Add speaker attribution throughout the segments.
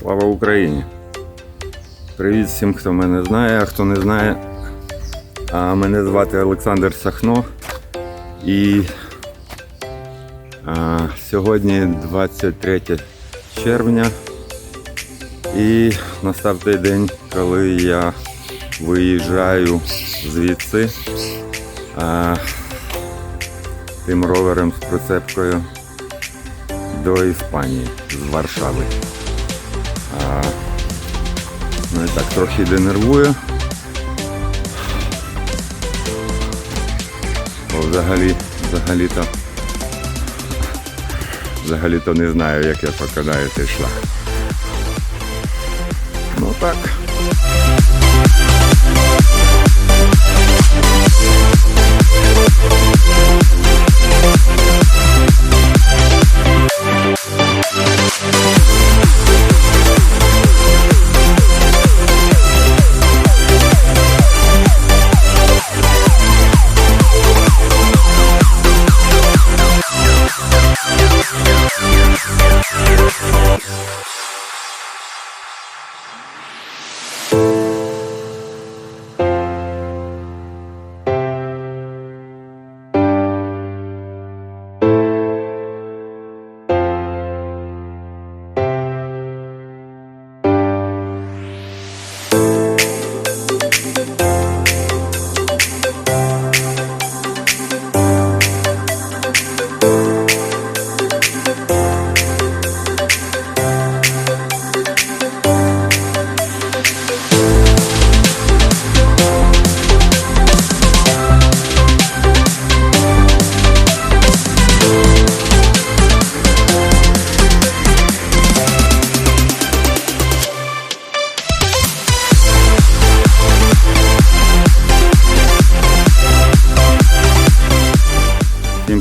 Speaker 1: Слава Україні! Привіт всім, хто мене знає, а хто не знає. А, мене звати Олександр Сахно. І а, сьогодні 23 червня. І настав той день, коли я виїжджаю звідси а, тим ровером з прицепкою до Іспанії з Варшави. Ну і так трохи денервує. Взагалі, взагалі-то, взагалі-то не знаю, як я покидаю цей шлях. Ну так.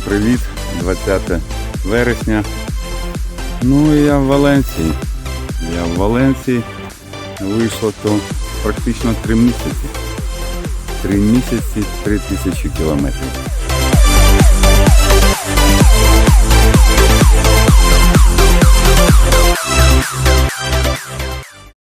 Speaker 1: Привіт, 20 вересня. Ну і я в Валенції. Я в Валенції. Вийшло то практично 3 місяці. 3 місяці, 3 тисячі кілометрів.